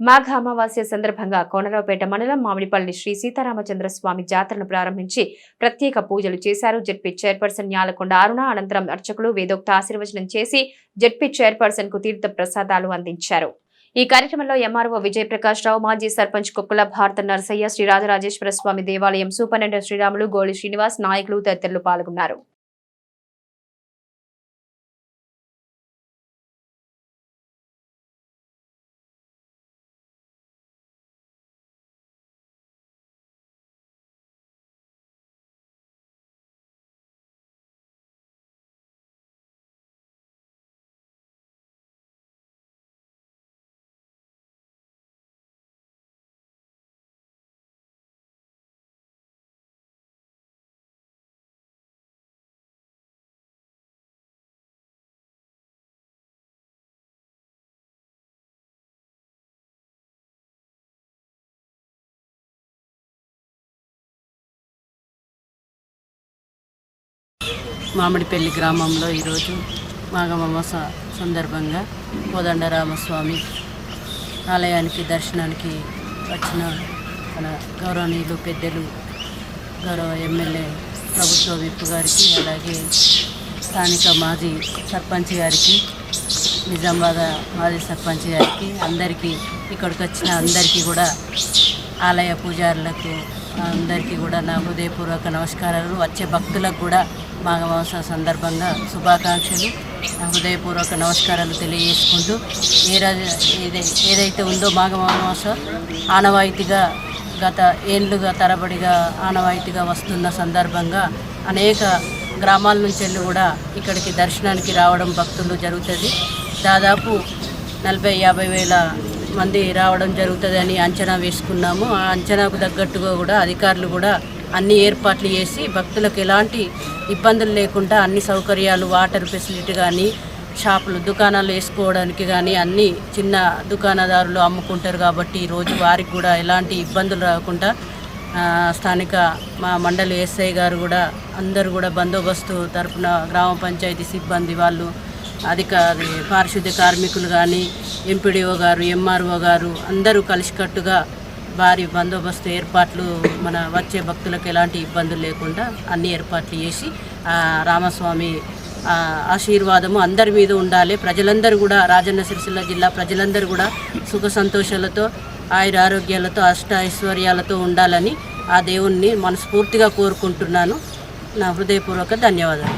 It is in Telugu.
మాఘ అమావాస్య సందర్భంగా కోనరావుపేట మండలం మామిడిపల్లి శ్రీ సీతారామచంద్ర స్వామి జాతరను ప్రారంభించి ప్రత్యేక పూజలు చేశారు. జడ్పీ చైర్పర్సన్ న్యాలకొండ అరుణ అనంతరం అర్చకులు వేదోక్త ఆశీర్వచనం చేసి జడ్పీ చైర్పర్సన్కు తీర్థ ప్రసాదాలు అందించారు. ఈ కార్యక్రమంలో ఎంఆర్ఓ విజయప్రకాష్ రావు మాజీ సర్పంచ్ కుక్కుల భారత నరసయ్య శ్రీ రాజరాజేశ్వర స్వామి దేవాలయం సూపరింటెండెంట్ శ్రీరాములు గోళి శ్రీనివాస్ నాయకులు తదితరులు పాల్గొన్నారు. మామిడిపల్లి గ్రామంలో ఈరోజు మాఘమాస సందర్భంగా కోదండరామస్వామి ఆలయానికి దర్శనానికి వచ్చిన మన గౌరవనీయులు పెద్దలు గౌరవ ఎమ్మెల్యే ప్రభుత్వ విప్పు గారికి అలాగే స్థానిక మాజీ సర్పంచ్ గారికి నిజామాబాద్ మాజీ సర్పంచ్ గారికి అందరికీ ఇక్కడికి వచ్చిన అందరికీ కూడా ఆలయ పూజారులకు అందరికీ కూడా నా హృదయపూర్వక నమస్కారాలు. వచ్చే భక్తులకు కూడా మాఘమాస సందర్భంగా శుభాకాంక్షలు. నా హృదయపూర్వక నమస్కారాలు తెలియజేసుకుంటూ ఏ ఏదైతే ఉందో మాఘమాస ఆనవాయితీగా గత ఏళ్ళుగా తరబడిగా ఆనవాయితీగా వస్తున్న సందర్భంగా అనేక గ్రామాల నుంచి వెళ్ళి కూడా ఇక్కడికి దర్శనానికి రావడం భక్తులు జరుగుతుంది. దాదాపు నలభై యాభై వేల మంది రావడం జరుగుతుందని అంచనా వేసుకున్నాము. ఆ అంచనాకు తగ్గట్టుగా కూడా అధికారులు కూడా అన్ని ఏర్పాట్లు చేసి భక్తులకు ఎలాంటి ఇబ్బందులు లేకుండా అన్ని సౌకర్యాలు వాటర్ ఫెసిలిటీ కానీ షాపులు దుకాణాలు వేసుకోవడానికి కానీ అన్ని చిన్న దుకాణదారులు అమ్ముకుంటారు కాబట్టి ఈరోజు వారికి కూడా ఎలాంటి ఇబ్బందులు రాకుండా స్థానిక మా మండలి ఎస్ఐ గారు కూడా అందరూ కూడా బందోబస్తు తరపున గ్రామ పంచాయతీ సిబ్బంది వాళ్ళు అధికారి పారిశుద్ధ్య కార్మికులు కానీ ఎంపీడీఓ గారు ఎంఆర్ఓ గారు అందరూ కలిసికట్టుగా భారీ బందోబస్తు ఏర్పాట్లు మన వచ్చే భక్తులకు ఎలాంటి ఇబ్బందులు లేకుండా అన్ని ఏర్పాట్లు చేసి రామస్వామి ఆశీర్వాదము అందరి మీద ఉండాలి. ప్రజలందరూ కూడా రాజన్న సిరిసిల్ల జిల్లా ప్రజలందరూ కూడా సుఖ సంతోషాలతో ఆయుర ఆరోగ్యాలతో అష్ట ఐశ్వర్యాలతో ఉండాలని ఆ దేవుణ్ణి మనస్ఫూర్తిగా కోరుకుంటున్నాను. నా హృదయపూర్వక ధన్యవాదాలు.